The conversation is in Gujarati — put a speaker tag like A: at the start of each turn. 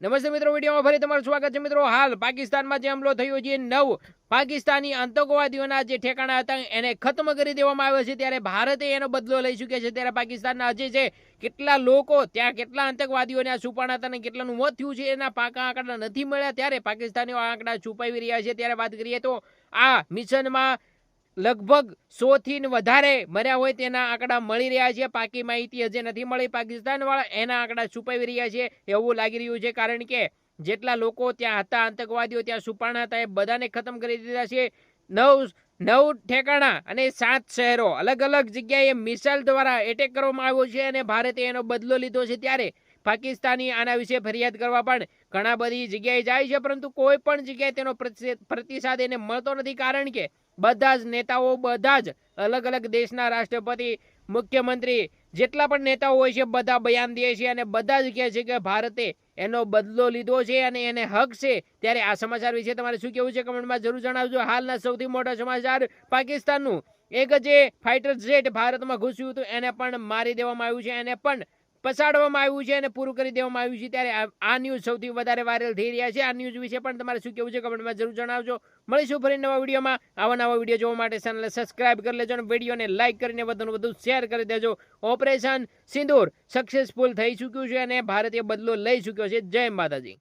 A: નમસ્તે મિત્રો, વિડીયોમાં ફરી તમારું સ્વાગત છે. મિત્રો, હાલ પાકિસ્તાનમાં જે હમલો થયો છે, નવ પાકિસ્તાની આતંકવાદીઓના જે ઠેકાણા હતા, એને ખતમ કરી દેવામાં આવ્યો છે. ત્યારે ભારતે એનો બદલો લઈ ચૂક્યા છે. ત્યારે પાકિસ્તાનના હજી છે કેટલા લોકો, ત્યાં કેટલા આતંકવાદીઓને આ છુપાણા હતા અને કેટલાનું મોત થયું છે, એના પાકા આંકડા નથી મળ્યા. ત્યારે પાકિસ્તાનીઓ આ આંકડા છુપાવી રહ્યા છે. ત્યારે વાત કરીએ તો આ મિશનમાં લગભગ સો થી વધારે મર્યા હોય તેના આંકડા મળી રહ્યા છે. પાકી માહિતી હજી નથી મળી. પાકિસ્તાન વાળા એના આંકડા છુપાવી રહ્યા છે એવું લાગી રહ્યું છે કારણ કે જેટલા લોકો ત્યાં હતા, આતંકવાદીઓ ત્યાં છુપાણા હતા, એ બધાને ખતમ કરી દીધા છે. નવ નવ ઠેકાણા અને સાત શહેરો અલગ અલગ જગ્યાએ મિસાઇલ દ્વારા એટેક કરવામાં આવ્યો છે અને ભારતે એનો બદલો લીધો છે ત્યારે પાકિસ્તાની આના વિશે ફરિયાદ કરવા પણ ઘણા બધી જગ્યાએ જાય છે, પરંતુ કોઈ પણ જગ્યાએ તેનો પ્રતિ- પ્રતિસાદ એને મળતો નથી. કારણ કે બધા જ નેતાઓ, બધા જ અલગ અલગ દેશના રાષ્ટ્રપતિ, મુખ્યમંત્રી જેટલા પણ નેતાઓ હોય છે, બધા બયાન દે છે અને બધા જ કહે છે કે ભારતે એનો બદલો લીધો છે અને એને હક છે. ત્યારે આ સમાચાર વિશે તમારે શું કેવું છે? કમેન્ટમાં જરૂર જણાવજો. હાલના સૌથી મોટા સમાચાર, પાકિસ્તાનનું. એક જે ફાઇટર જેટ ભારતમાં ઘૂસ્યું હતું, એને પણ મારી દેવામાં આવ્યું છે. એને પણ પછાડવામાં આવ્યું છે અને પૂરું કરી દેવામાં આવ્યું છે ત્યારે આ- આ ન્યૂઝ સૌથી વધારે વાયરલ થઈ રહ્યા છે. આ ન્યૂઝ વિશે પણ તમારે શું કેવું છે કમેન્ટમાં જરૂર જણાવજો. મળીશું ફરી નવા વિડીયોમાં આવા નવા વીડિયો જોવા માટે ચેનલને સબસ્ક્રાઇબ કરી લેજો અને વિડીયોને લાઇક કરીને વધુને વધુ શેર કરી દેજો. ઓપરેશન સિંદૂર સક્સેસફુલ થઈ ચૂક્યું છે અને ભારતીય બદલો લઈ ચૂક્યો છે. જય માતાજી.